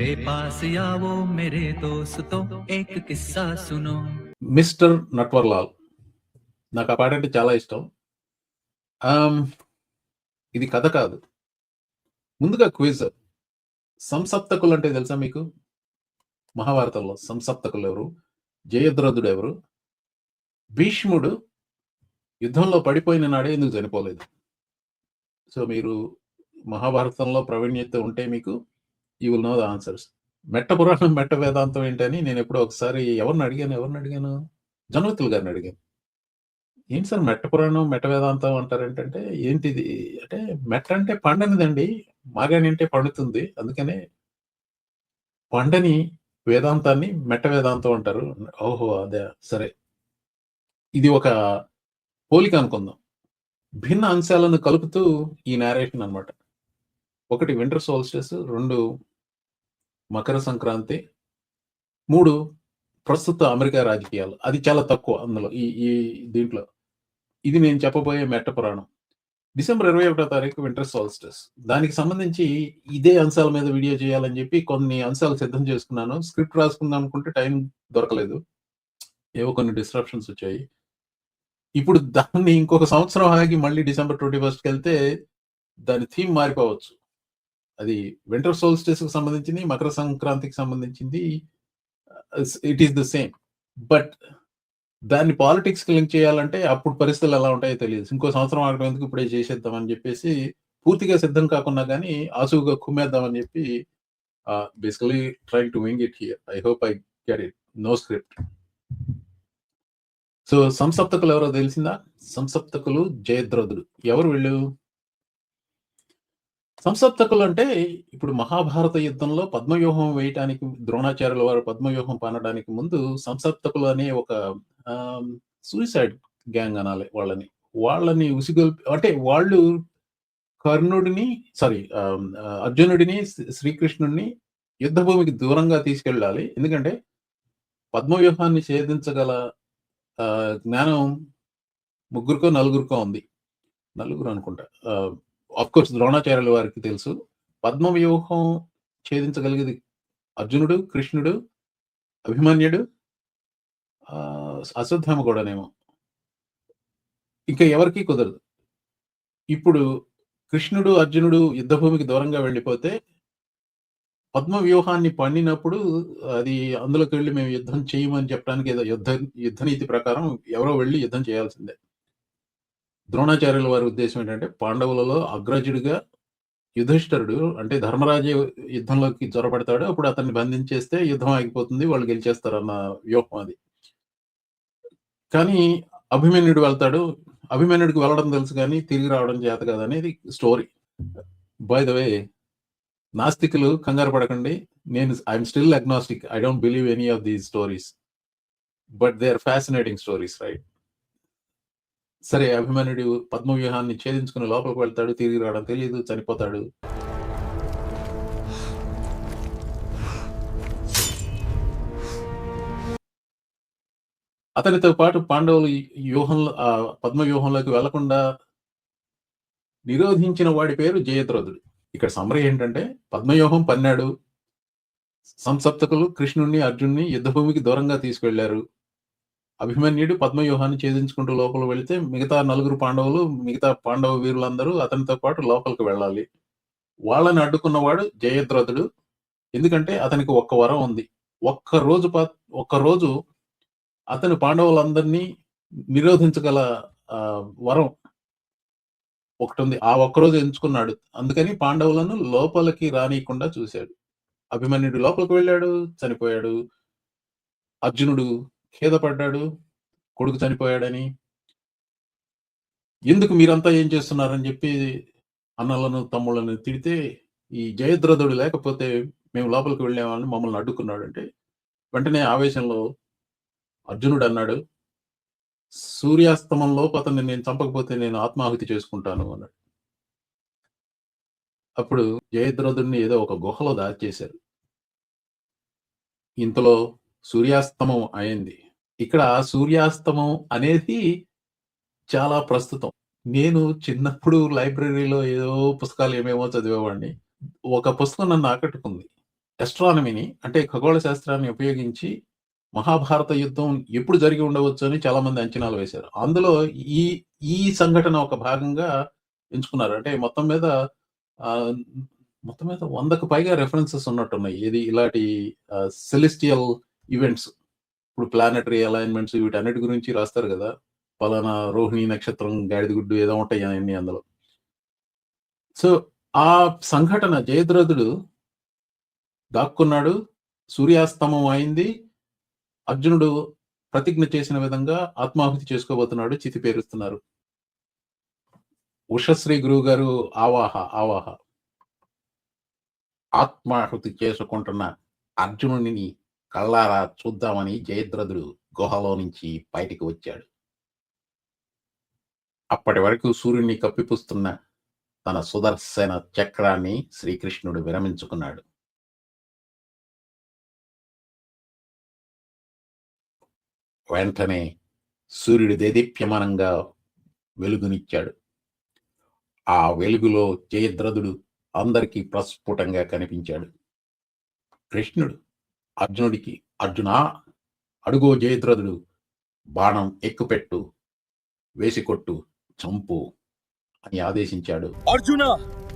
मेरे पास आओ मेरे दोस्तों एक किस्सा सुनो మిస్టర్ నట్వర్లాల్ నాకు ఆ పాట అంటే చాలా ఇష్టం ఆమ్, ఇది కథ కాదు ముందుగా క్విజ్ సంసప్తకులు అంటే తెలుసా మీకు మహాభారతంలో సంసప్తకులు ఎవరు జయద్రథుడు ఎవరు భీష్ముడు యుద్ధంలో పడిపోయిన నాడే ఎందుకు చనిపోలేదు సో మీరు మహాభారతంలో ప్రావీణ్యత ఉంటే మీకు you will know the answers మెట్ట పురాణం మెట్ట వేదాంతం ఏంటని నేను ఎప్పుడో ఒకసారి ఎవరిని అడిగాను ఎవరిని అడిగాను? జనవతులు గారిని అడిగాను. ఏంటి సార్ మెట్ట పురాణం మెట్ట వేదాంతం అంటారేంటంటే ఏంటిది? అంటే మెట్ట అంటే పండనిదండి. మాగాని అంటే పండుతుంది. అందుకనే పండని వేదాంతాన్ని మెట్ట వేదాంతం అంటారు. ఓహో అదే సరే. ఇది ఒక పోలిక అనుకుందాం. భిన్న అంశాలను కలుపుతూ ఈ నేరేషన్ అన్నమాట. ఒకటి వింటర్ సోల్స్టెస్ రెండు మకర సంక్రాంతి. మూడు ప్రస్తుత అమెరికా రాజకీయాలు. అది చాలా తక్కువ అందులో ఈ ఈ దీంట్లో. ఇది నేను చెప్పబోయే మెట్ట పురాణం. డిసెంబర్ ఇరవై ఒకటో తారీఖు వింటర్ సోల్స్టిస్ దానికి సంబంధించి ఇదే అంశాల మీద వీడియో చేయాలని చెప్పి కొన్ని అంశాలు సిద్ధం చేసుకున్నాను. స్క్రిప్ట్ రాసుకుందాం అనుకుంటే టైం దొరకలేదు. ఏవో కొన్ని డిస్ట్రప్షన్స్ వచ్చాయి. ఇప్పుడు దాన్ని ఇంకొక సంవత్సరం ఆగి మళ్ళీ డిసెంబర్ ట్వంటీ ఫస్ట్కి వెళ్తే దాని థీమ్ మారిపోవచ్చు. అది వింటర్ సోల్స్టిస్కి సంబంధించింది మకర సంక్రాంతికి సంబంధించింది it is the same but దాన్ని పాలిటిక్స్కి లింక్ చేయాలంటే అప్పుడు పరిస్థితులు ఎలా ఉంటాయో తెలియదు. ఇంకో సంవత్సరం ఆగడం ఎందుకు? ఇప్పుడే చేసేద్దామని చెప్పేసి పూర్తిగా సిద్ధం కాకుండా కానీ ఆసువుగా కుమ్మేద్దామని చెప్పి basically try to wing it here I hope I get it no script so సంసప్తకులు ఎవరో తెలిసిందా? సంసప్తకులు జయద్రథుడు. ఎవరు వీళ్ళు? సంసప్తకులు అంటే ఇప్పుడు మహాభారత యుద్ధంలో పద్మవ్యూహం వేయటానికి ద్రోణాచార్యుల వారు పద్మవ్యూహం పానడానికి ముందు సంసప్తకులు అనే ఒక సూసైడ్ గ్యాంగ్ అనాలి వాళ్ళని. వాళ్ళని ఉసిగొల్పి అంటే వాళ్ళు కర్ణుడిని సారీ అర్జునుడిని శ్రీకృష్ణుడిని యుద్ధభూమికి దూరంగా తీసుకెళ్ళాలి. ఎందుకంటే పద్మవ్యూహాన్ని ఛేదించగల ఆ, జ్ఞానం ముగ్గురికో నలుగురికో ఉంది. నలుగురు అనుకుంటా. కోర్స్ ద్రోణాచార్యుల వారికి తెలుసు. పద్మ వ్యూహం ఛేదించగలిగేది అర్జునుడు కృష్ణుడు అభిమన్యుడు ఆ, అశ్వత్థామ కూడానేమో ఇంకా ఎవరికీ కుదరదు. ఇప్పుడు కృష్ణుడు అర్జునుడు యుద్ధభూమికి దూరంగా వెళ్ళిపోతే పద్మ వ్యూహాన్ని పండినప్పుడు అది అందులోకి వెళ్ళి మేము యుద్ధం చేయమని చెప్పడానికి ఏదో యుద్ధ యుద్ధ నీతి ప్రకారం ఎవరో వెళ్ళి యుద్ధం చేయాల్సిందే. ద్రోణాచార్యుల వారి ఉద్దేశం ఏంటంటే పాండవులలో అగ్రజుడిగా యుధిష్ఠరుడు అంటే ధర్మరాజు యుద్ధంలోకి జ్వరపడతాడు అప్పుడు అతన్ని బంధించేస్తే యుద్ధం ఆగిపోతుంది వాళ్ళు గెలిచేస్తారు అన్న వ్యూహం అది. కానీ అభిమన్యుడు వెళ్తాడు. అభిమన్యుడికి వెళ్ళడం తెలుసు కానీ తిరిగి రావడం చేత కదా అనేది స్టోరీ. బై ద వే నాస్తికులు కంగారు పడకండి. నేను I'm still agnostic I don't believe any of these stories but they are fascinating stories right సరే అభిమన్యుడు పద్మవ్యూహాన్ని ఛేదించుకుని లోపలికి వెళ్తాడు తిరిగి రావడం తెలియదు చనిపోతాడు. అతనితో పాటు పాండవులు వ్యూహంలో ఆ పద్మ వ్యూహంలోకి వెళ్ళకుండా నిరోధించిన వాడి పేరు జయద్రథుడు ఇక్కడ సమరం ఏంటంటే పద్మవ్యూహం పన్నాడు. సంసప్తకులు కృష్ణుణ్ణి అర్జున్ని యుద్ధభూమికి దూరంగా తీసుకెళ్ళారు. అభిమన్యుడు పద్మవ్యూహాన్ని ఛేదించుకుంటూ లోపల వెళితే మిగతా నలుగురు పాండవులు మిగతా పాండవ వీరులందరూ అతనితో పాటు లోపలికి వెళ్ళాలి. వాళ్ళని అడ్డుకున్నవాడు జయద్రథుడు. ఎందుకంటే అతనికి ఒక్క వరం ఉంది. ఒక్క రోజు పా- ఒక్క రోజు అతను పాండవులందరినీ నిరోధించగల ఆ, వరం ఒకటి ఉంది ఆ ఒక్కరోజు ఎంచుకున్నాడు. అందుకని పాండవులను లోపలికి రానియకుండా చూశాడు. అభిమన్యుడు లోపలికి వెళ్ళాడు చనిపోయాడు. అర్జునుడు ఖేదపడ్డాడు కొడుకు చనిపోయాడని. ఎందుకు మీరంతా ఏం చేస్తున్నారని చెప్పి అన్నలను తమ్ముళ్ళని తిడితే ఈ జయద్రథుడు లేకపోతే మేము లోపలికి వెళ్ళేవాళ్ళని మమ్మల్ని అడ్డుకున్నాడు అంటే వెంటనే ఆవేశంలో అర్జునుడు అన్నాడు సూర్యాస్తమంలో అతన్ని నేను చంపకపోతే నేను ఆత్మాహుతి చేసుకుంటాను అన్నాడు. అప్పుడు జయద్రథుడిని ఏదో ఒక గుహలో దాచేశారు. ఇంతలో సూర్యాస్తమం అయింది. ఇక్కడ సూర్యాస్తమం అనేది చాలా ప్రస్తుతం. నేను చిన్నప్పుడు లైబ్రరీలో ఏదో పుస్తకాలు ఏమేమో చదివేవాడిని. ఒక పుస్తకం నన్ను ఆకట్టుకుంది. ఎస్ట్రానమీని అంటే ఖగోళ శాస్త్రాన్ని ఉపయోగించి మహాభారత యుద్ధం ఎప్పుడు జరిగి ఉండవచ్చు అని చాలా మంది అంచనాలు వేశారు. అందులో ఈ ఈ సంఘటన ఒక భాగంగా ఎంచుకున్నారు. అంటే మొత్తం మీద మొత్తం మీద వందకు పైగా రెఫరెన్సెస్ ఉన్నట్టున్నాయి. ఇది ఇలాంటి సెలిస్టియల్ ఈవెంట్స్ ఇప్పుడు ప్లానటరీ అలైన్మెంట్స్ వీటన్నిటి గురించి రాస్తారు కదా. పలానా రోహిణి నక్షత్రం గాడిదగుడ్డు ఏదో ఉంటాయి అన్ని అందులో. సో ఆ సంఘటన జయద్రథుడు దాక్కున్నాడు. సూర్యాస్తమం అయింది. అర్జునుడు ప్రతిజ్ఞ చేసిన విధంగా ఆత్మాహుతి చేసుకోబోతున్నాడు. చితి పేరుస్తున్నారు. ఉషశ్రీ గురువు గారు ఆవాహ ఆవాహ. ఆత్మాహుతి చేసుకుంటున్న అర్జునుడిని కళ్ళారా చూద్దామని జయద్రథుడు గుహలో నుంచి బయటికి వచ్చాడు. అప్పటి వరకు సూర్యుని కప్పిపుస్తున్న తన సుదర్శన చక్రాన్ని శ్రీకృష్ణుడు విరమించుకున్నాడు. వెంటనే సూర్యుడు దేదీప్యమానంగా వెలుగునిచ్చాడు. ఆ వెలుగులో జయద్రథుడు అందరికీ ప్రస్ఫుటంగా కనిపించాడు. కృష్ణుడు అర్జునుడికి అర్జున అడుగో జయద్రథుడు బాణం ఎక్కుపెట్టు వేసి కొట్టు చంపు అని ఆదేశించాడు. Arjuna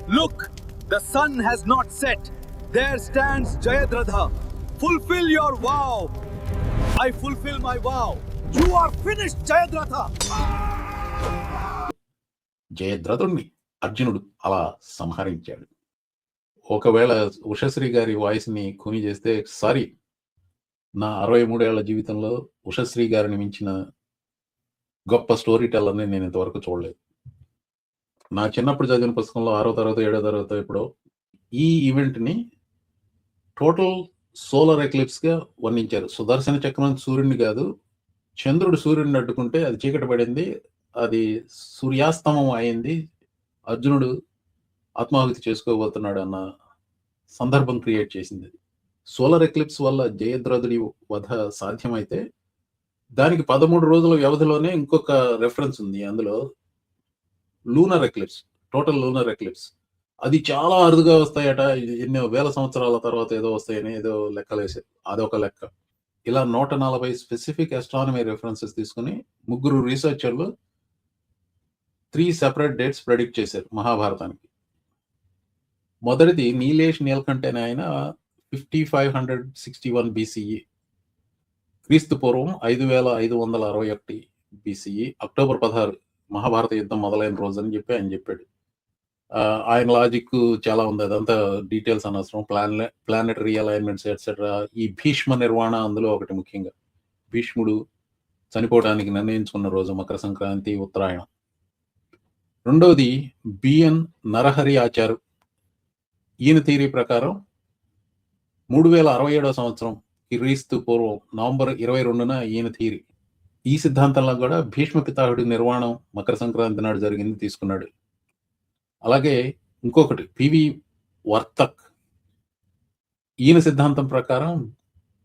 look the sun has not set. There stands Jayadratha. Fulfil your vow. I fulfil my vow. You are finished Jayadratha. జయద్రథుణ్ణి అర్జునుడు అలా సంహరించాడు. ఒకవేళ ఉషశ్రీ గారి వాయిస్ని ఖూని చేస్తే సారీ. నా అరవై మూడేళ్ళ జీవితంలో ఉషశ్రీ గారిని మించిన గొప్ప స్టోరీ టెల్లర్ని నేను ఇంతవరకు చూడలేదు. నా చిన్నప్పుడు చదివిన పుస్తకంలో ఆరో తరగతి ఏడో తరగతి ఎప్పుడో ఈ ఈవెంట్ని టోటల్ సోలార్ ఎక్లిప్స్గా వర్ణించారు. సుదర్శన చక్రం సూర్యుడిని కాదు చంద్రుడు సూర్యుడిని అడ్డుకుంటే అది చీకటి పడింది అది సూర్యాస్తమం అయింది అర్జునుడు ఆత్మాహుతి చేసుకోబోతున్నాడు అన్న సందర్భం క్రియేట్ చేసింది. సోలార్ ఎక్లిప్స్ వల్ల జయద్రథుడి వధ సాధ్యమైతే దానికి పదమూడు రోజుల వ్యవధిలోనే ఇంకొక రెఫరెన్స్ ఉంది. అందులో lunar eclipse total lunar eclipse అది చాలా అరుదుగా వస్తాయట. ఎన్నో వేల సంవత్సరాల తర్వాత ఏదో వస్తాయని ఏదో లెక్కలేసే అదొక లెక్క. ఇలా నూట నలభై స్పెసిఫిక్ అస్ట్రానమీ రెఫరెన్సెస్ తీసుకుని ముగ్గురు రీసెర్చర్లు త్రీ సెపరేట్ డేట్స్ ప్రెడిక్ట్ చేశారు మహాభారతానికి. మొదటిది నీలేష్ నీలకంఠేన అనే ఆయన fifty five hundred sixty one BCE క్రీస్తు పూర్వం ఐదు వేల ఐదు వందల అరవై ఒకటి బీసీఈ అక్టోబర్ పదహారు మహాభారత యుద్ధం మొదలైన రోజు అని చెప్పి ఆయన చెప్పాడు. ఆయన లాజిక్ చాలా ఉంది. అదంతా డీటెయిల్స్ అనవసరం. ప్లాన్లే ప్లానెటరీ అలైన్మెంట్స్ ఎట్సెట్రా ఈ భీష్మ నిర్వహణ అందులో ఒకటి ముఖ్యంగా. భీష్ముడు చనిపోవడానికి నిర్ణయించుకున్న రోజు మకర సంక్రాంతి ఉత్తరాయణం. రెండవది బిఎన్ నరహరి ఆచారు. ఈయన థీరీ ప్రకారం మూడు వేల అరవై ఏడవ సంవత్సరం క్రీస్తు పూర్వం నవంబర్ ఇరవై రెండున ఈయన థీరీ ఈ సిద్ధాంతంలో కూడా భీష్మ పితాహుడి నిర్వాణం మకర సంక్రాంతి నాడు జరిగింది తీసుకున్నాడు. అలాగే ఇంకొకటి పివి వర్తక్. ఈయన సిద్ధాంతం ప్రకారం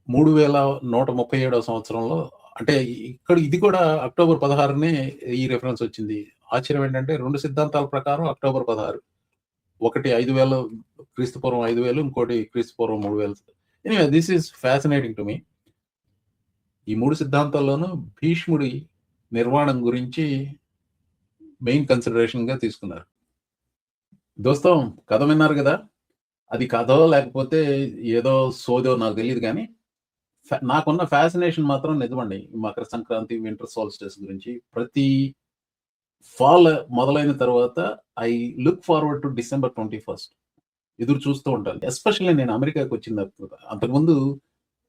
మూడు వేల నూట ముప్పై ఏడవ సంవత్సరంలో అంటే ఇక్కడ ఇది కూడా అక్టోబర్ పదహారునే ఈ రెఫరెన్స్ వచ్చింది. ఆశ్చర్యం ఏంటంటే రెండు సిద్ధాంతాల ప్రకారం అక్టోబర్ పదహారు. ఒకటి ఐదు వేలు క్రీస్తు పూర్వం ఐదు వేలు ఇంకోటి క్రీస్తు పూర్వం మూడు వేలు. Anyway this is fascinating to me ఈ మూడు సిద్ధాంతాల్లోనూ భీష్ముడి నిర్మాణం గురించి మెయిన్ కన్సిడరేషన్గా తీసుకున్నారు. దోస్తం కథ విన్నారు కదా? అది కథో లేకపోతే ఏదో సోదో నాకు తెలియదు కానీ నాకున్న ఫ్యాసినేషన్ మాత్రం నిజమండి. మకర సంక్రాంతి వింటర్ సోల్స్టేస్ గురించి ప్రతి ఫాల్ మొదలైన తర్వాత I look forward to December twenty first. ఎదురు చూస్తూ ఉంటాను. ఎస్పెషల్లీ నేను అమెరికాకి వచ్చిన అంతకుముందు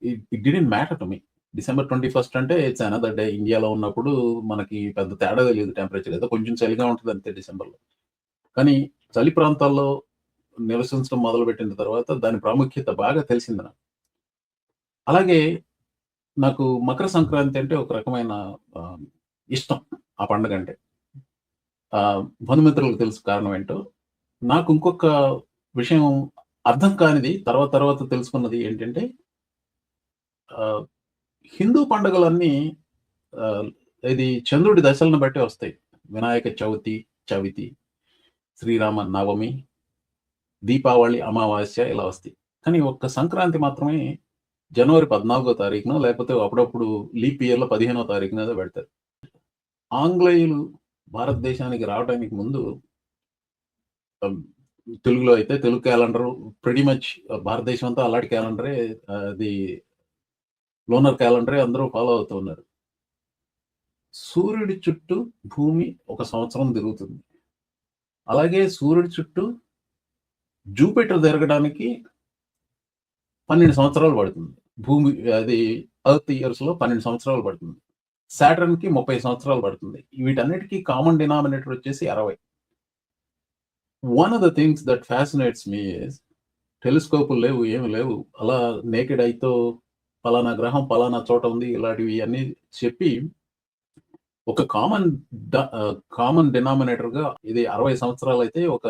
it didn't matter to me. December twenty first అంటే ఇట్స్ అనదర్ డే. ఇండియాలో ఉన్నప్పుడు మనకి పెద్ద తేడా తెలియదు టెంపరేచర్. ఏదో కొంచెం చలిగా ఉంటుంది అంతే డిసెంబర్లో. కానీ చలి ప్రాంతాల్లో నివసించడం మొదలుపెట్టిన తర్వాత దాని ప్రాముఖ్యత బాగా తెలిసింది నాకు. అలాగే నాకు మకర సంక్రాంతి అంటే ఒక రకమైన ఇష్టం ఆ పండుగ అంటే. బంధుమిత్రులకు తెలుసు కారణం ఏంటో. నాకు ఇంకొక విషయం అర్థం కానిది తర్వాత తర్వాత తెలుసుకున్నది ఏంటంటే ఆ, హిందూ పండుగలన్నీ ఇది చంద్రుడి దశలను బట్టి వస్తాయి. వినాయక చవితి చవితి శ్రీరామ నవమి దీపావళి అమావాస్య ఇలా వస్తాయి. కానీ ఒక్క సంక్రాంతి మాత్రమే జనవరి పద్నాలుగో తారీఖున లేకపోతే అప్పుడప్పుడు లీప్ ఇయర్లో పదిహేనో తారీఖున పెడతారు. ఆంగ్లేయులు భారతదేశానికి రావడానికి ముందు తెలుగులో అయితే తెలుగు క్యాలెండర్ ప్రెడి మచ్ భారతదేశం అంతా అలాంటి క్యాలెండరే అది లోనర్ క్యాలెండరే అందరూ ఫాలో అవుతూ ఉన్నారు. సూర్యుడి చుట్టూ భూమి ఒక సంవత్సరం తిరుగుతుంది. అలాగే సూర్యుడి చుట్టూ జూపిటర్ తిరగడానికి పన్నెండు సంవత్సరాలు పడుతుంది. భూమి అది అర్త్ ఇయర్స్లో పన్నెండు సంవత్సరాలు పడుతుంది. సాటర్న్కి ముప్పై సంవత్సరాలు పడుతుంది. వీటన్నిటికీ కామన్ డినామినేటర్ వచ్చేసి అరవై. One of the things that fascinates me is టెలిస్కోపులు లేవు ఏమి లేవు. అలా నేకెడ్ అయితో పలానా గ్రహం పలానా చోట ఉంది ఇలాంటివి అన్ని చెప్పి ఒక కామన్ కామన్ డినామినేటర్గా ఇది అరవై సంవత్సరాలు అయితే ఒక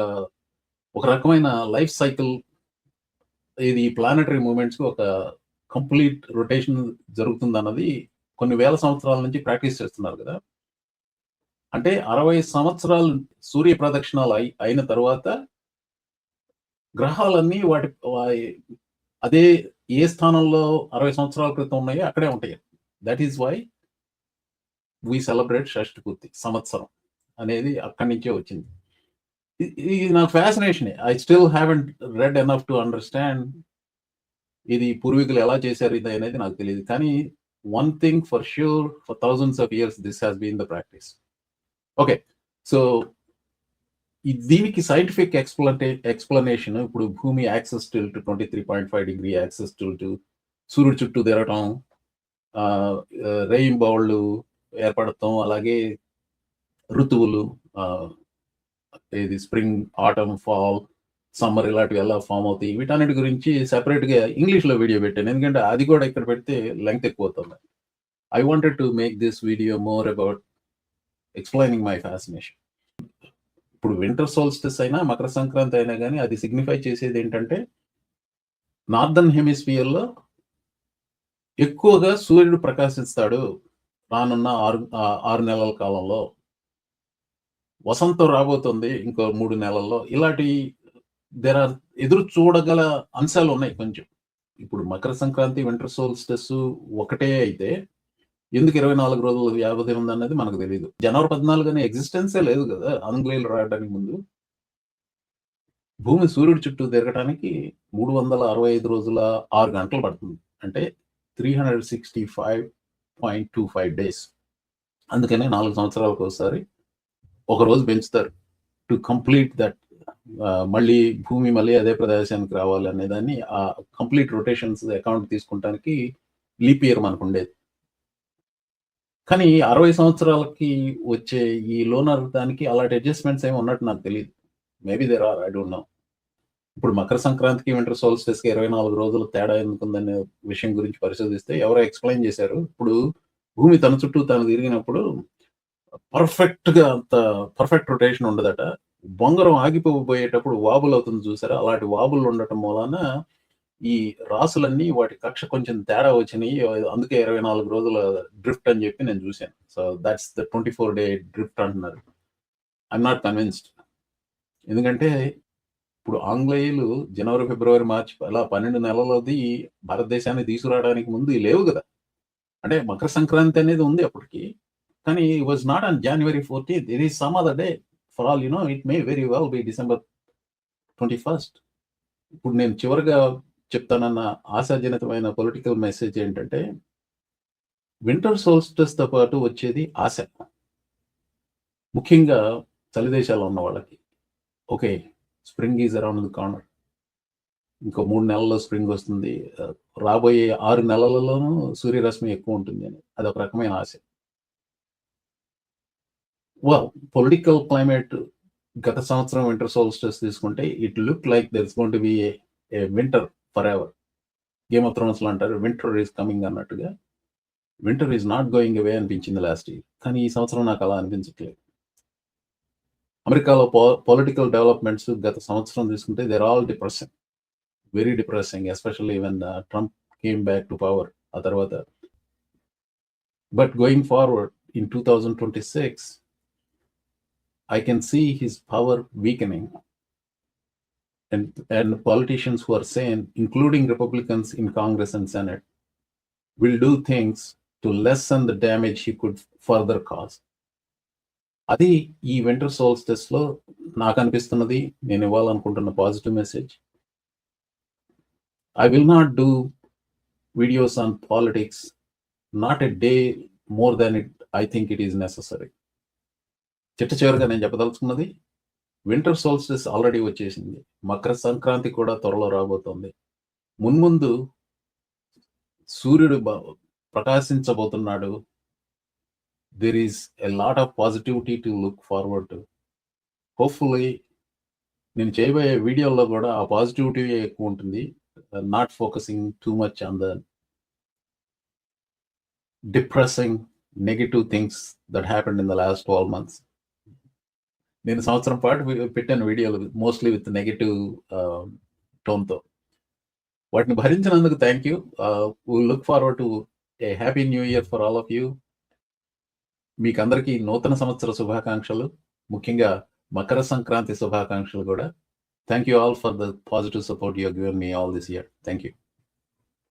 ఒక రకమైన లైఫ్ సైకిల్ ఇది ప్లానటరీ మూమెంట్స్కి ఒక కంప్లీట్ రొటేషన్ జరుగుతుంది అన్నది కొన్ని వేల సంవత్సరాల నుంచి ప్రాక్టీస్ చేస్తున్నారు కదా. అంటే అరవై సంవత్సరాలు సూర్య ప్రదక్షిణాలు అయి అయిన తర్వాత గ్రహాలన్నీ వాటి అదే ఏ స్థానంలో అరవై సంవత్సరాల క్రితం ఉన్నాయో అక్కడే ఉంటాయి. That is why we celebrate షష్ఠి పూర్తి సంవత్సరం అనేది అక్కడి నుంచే వచ్చింది. ఇది నాకు fascination I still haven't read enough to understand ఇది పూర్వీకులు ఎలా చేశారు ఇది అనేది నాకు తెలియదు. కానీ one thing for sure for thousands of years this has been the practice okay so దీనికి సైంటిఫిక్ ఎక్స్ప్లనే ఎక్స్ప్లెనేషన్ ఇప్పుడు భూమి axis tilt twenty three point five degree axis tilt సూర్యుడు చుట్టూ తిరగటం రెయిన్ బౌళ్ళు ఏర్పడటం అలాగే ఋతువులు ఇది స్ప్రింగ్ ఆటమ్ ఫాల్ సమ్మర్ ఇలాంటివి ఎలా ఫామ్ అవుతాయి? వీటన్నిటి గురించి సెపరేట్గా ఇంగ్లీష్లో వీడియో పెట్టాను. ఎందుకంటే అది కూడా ఇక్కడ పెడితే లెంగ్త్ ఎక్కువ అవుతుంది I wanted to make this video more about explaining my fascination ఇప్పుడు వింటర్ సోల్స్టిస్ అయినా మకర సంక్రాంతి అయినా కానీ అది సిగ్నిఫై చేసేది ఏంటంటే నార్దర్న్ హెమిస్ఫియర్లో ఎక్కువగా సూర్యుడు ప్రకాశిస్తాడు రానున్న ఆరు ఆరు నెలల కాలంలో. వసంతం రాబోతుంది ఇంకో మూడు నెలల్లో. ఇలాంటి దేర్ ఆర్ ఎదురు చూడగల అంశాలు ఉన్నాయి కొంచెం. ఇప్పుడు మకర సంక్రాంతి వింటర్ సోల్స్టిస్ ఒకటే అయితే ఎందుకు ఇరవై నాలుగు రోజులు వ్యవధి ఉంది అన్నది మనకు తెలియదు జనవరి పద్నాలుగు అనే ఎగ్జిస్టెన్సే లేదు కదా ఆంగ్లేయులు రాయడానికి ముందు. భూమి సూర్యుడు చుట్టూ తిరగడానికి మూడు వందల అరవై ఐదు రోజుల ఆరు గంటలు పడుతుంది. అంటే three hundred sixty five point two five days అందుకనే నాలుగు సంవత్సరాలకు ఒకసారి ఒక రోజు పెంచుతారు. టు కంప్లీట్ దట్ మళ్ళీ భూమి మళ్ళీ అదే ప్రదేశానికి రావాలి అనే దాన్ని ఆ కంప్లీట్ రొటేషన్స్ అకౌంట్ తీసుకుంటానికి లీప్ ఇయర్ మనకు ఉండేది. కానీ అరవై సంవత్సరాలకి వచ్చే ఈ లోనర్ దానికి అలాంటి అడ్జస్ట్మెంట్స్ ఏమి ఉన్నట్టు నాకు తెలియదు. Maybe there are I don't know ఇప్పుడు మకర సంక్రాంతికి వింటర్ సోల్స్టిస్కి ఇరవై నాలుగు రోజులు తేడా ఎందుకుందనే విషయం గురించి పరిశోధిస్తే ఎవరో ఎక్స్ప్లెయిన్ చేశారు. ఇప్పుడు భూమి తన చుట్టూ తను తిరిగినప్పుడు పర్ఫెక్ట్గా అంత పర్ఫెక్ట్ రొటేషన్ ఉండదట. బొంగరం ఆగిపోబోయేటప్పుడు వాబుల్ అవుతుంది చూసారా? అలాంటి వాబుల్ ఉండటం మూలాన ఈ రాసులన్నీ వాటి కక్ష కొంచెం తేడా వచ్చినాయి. అందుకే ఇరవై నాలుగు రోజుల డ్రిఫ్ట్ అని చెప్పి నేను చూశాను. So that's the twenty four day drift అంటున్నారు. ఐఎమ్ నాట్ కన్విన్స్డ్ ఎందుకంటే ఇప్పుడు ఆంగ్లేయులు జనవరి ఫిబ్రవరి మార్చి అలా పన్నెండు నెలలది భారతదేశాన్ని తీసుకురావడానికి ముందు లేవు కదా. అంటే మకర సంక్రాంతి అనేది ఉంది అప్పటికి. కానీ was not on January fourteenth it is some other day for all you know it may very well be December twenty first ఇప్పుడు నేను చివరిగా చెప్తానన్న ఆశాజనితమైన పొలిటికల్ మెసేజ్ ఏంటంటే వింటర్ సోల్స్టస్తో పాటు వచ్చేది ఆశ. ముఖ్యంగా చలి ఉన్న వాళ్ళకి. Okay spring is around the corner ఇంకో మూడు నెలల్లో స్ప్రింగ్ వస్తుంది. రాబోయే ఆరు నెలలలోనూ సూర్యరశ్మి ఎక్కువ ఉంటుంది అని. అదొక రకమైన ఆశ. వెల్ పొలిటికల్ క్లైమేట్ గత సంవత్సరం వింటర్ సోల్స్టర్స్ తీసుకుంటే it look like there is going to be a winter for ever game of థ్రోన్స్లో అంటారు వింటర్ ఈస్ కమింగ్ అన్నట్టుగా. Winter is not going away అనిపించింది లాస్ట్ ఇయర్ కానీ ఈ సంవత్సరం నాకు అలా అనిపించట్లేదు. అమెరికాలో పొలిటికల్ డెవలప్మెంట్స్ గత సంవత్సరం తీసుకుంటే they're all depressing very depressing especially even Trump came back to power ఆ తర్వాత. But going forward in two thousand twenty six I can see his power weakening. and and politicians who are saying, including Republicans in Congress and Senate, will do things to lessen the damage he could further cause. అది ఈ winter solstice లో నాకు అనిపిస్తున్నది నేను ఇవ్వాలనుకుంటున్న positive message I will not do videos on politics not a day more than it I think it is necessary చిట్ట చివరిగా నేను చెప్పదలుచుకున్నది వింటర్ సోల్స్టిస్ ఆల్రెడీ వచ్చేసింది. మకర సంక్రాంతి కూడా త్వరలో రాబోతోంది. మున్ముందు సూర్యుడు ప్రకాశించబోతున్నాడు. There is a lot of positivity to look forward to hopefully నేను చేయబోయే వీడియోలో కూడా ఆ పాజిటివిటీ ఎక్కువ ఉంటుంది. Not focusing too much on the depressing negative things that happened in the last twelve months నేను సంవత్సరం పాటు పెట్టాను వీడియోలు మోస్ట్లీ విత్ నెగిటివ్ టోన్తో వాటిని భరించినందుకు thank you look forward to a happy new year for all of you మీకు అందరికీ నూతన సంవత్సర శుభాకాంక్షలు. ముఖ్యంగా మకర సంక్రాంతి శుభాకాంక్షలు కూడా. Thank you all for the positive support your given me all this year thank you